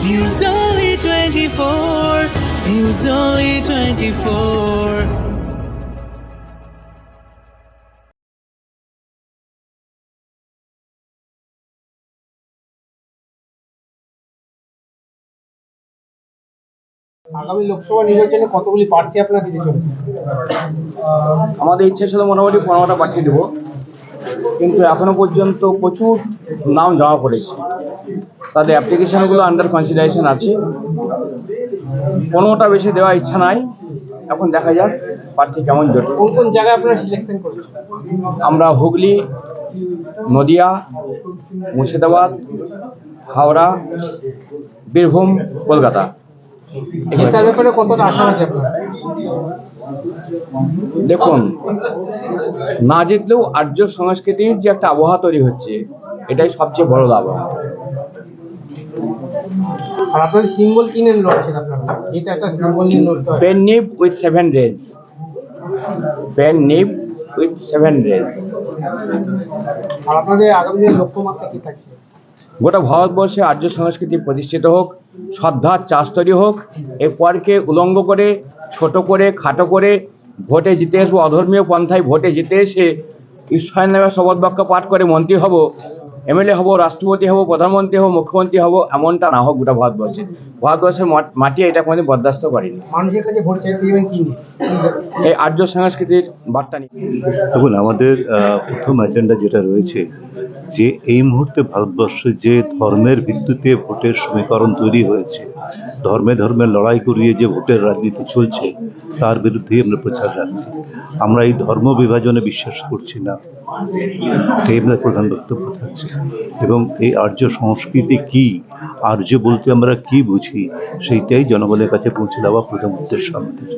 News Only 24. News Only 24. আগামী লোকসভা নির্বাচনে কতগুলি প্রার্থী আপনারা দিতে আমাদের ইচ্ছে ছিল মোটামুটি পনেরোটা পাঠিয়ে দেবো কিন্তু এখনও পর্যন্ত প্রচুর নাম জমা পড়েছে তাদের অ্যাপ্লিকেশনগুলো আন্ডার কনসিডারেশন আছে। কোনোটা বেশি দেওয়ার ইচ্ছা নাই। এখন দেখা যাক প্রার্থী কেমন জোটে। কোন কোন জায়গায় আপনারা সিলেকশন করেছেন? আমরা হুগলি নদিয়া মুর্শিদাবাদ হাওড়া বীরভূম কলকাতা। জেতার ব্যাপারে কতটা আপনারা? দেখুন না জিতলেও আর্য সংস্কৃতির যে একটা আবহাওয়া তৈরি হচ্ছে এটাই সবচেয়ে বড় লাভ আর আপনাদের সিম্বল কিনে লড়ছেন আপনারা। এটা একটা সিম্বল নিয়ে লড়তে হয় pen nib with seven rays pen nib with seven rays আর আপনাদের আগামী দিনের লক্ষ্যমাত্রা কি থাকছে? গোটা ভারতবর্ষে আর্য সংস্কৃতি প্রতিষ্ঠিত হোক শ্রদ্ধার চাষ তৈরি হোক এই পরকে উলঙ্গ করে ছোট করে খাটো করে ভোটে জিতে আসব অধর্মীয় পন্থায় ভোটে জিতে এসে ঈশ্বরের নামে শপথ বাক্য পাঠ করে মন্ত্রী হব। এমএলএ হব রাষ্ট্রপতি হব প্রধানমন্ত্রী হব মুখ্যমন্ত্রী হব এমনটা না হোক গোটা ভারতবর্ষে। ভারতবর্ষের মাটি এটা কোনোদিন বরদাস্ত করেনি। মানুষের কাছে ভোট চাইতে যাবেন কি এই আর্য সংস্কৃতির বার্তা নিয়ে। দেখুন আমাদের প্রথম এজেন্ডা যেটা রয়েছে যে এই মুহূর্তে ভারতবর্ষে যে ধর্মের ভিত্তিতে ভোটের সমীকরণ তৈরি হয়েছে ধর্মে ধর্মে লড়াই করিয়ে যে ভোটের রাজনীতি চলছে তার বিরুদ্ধেই আমরা প্রচার রাখছি। আমরা এই ধর্ম বিভাজনে বিশ্বাস করছি না। এটাই প্রধান বক্তব্য থাকছে। এবং এই আর্য সংস্কৃতি কি? আর্য বলতে আমরা কি বুঝি? সেইটাই জনগণের কাছে পৌঁছে দেওয়া প্রথম উদ্দেশ্য আমাদের।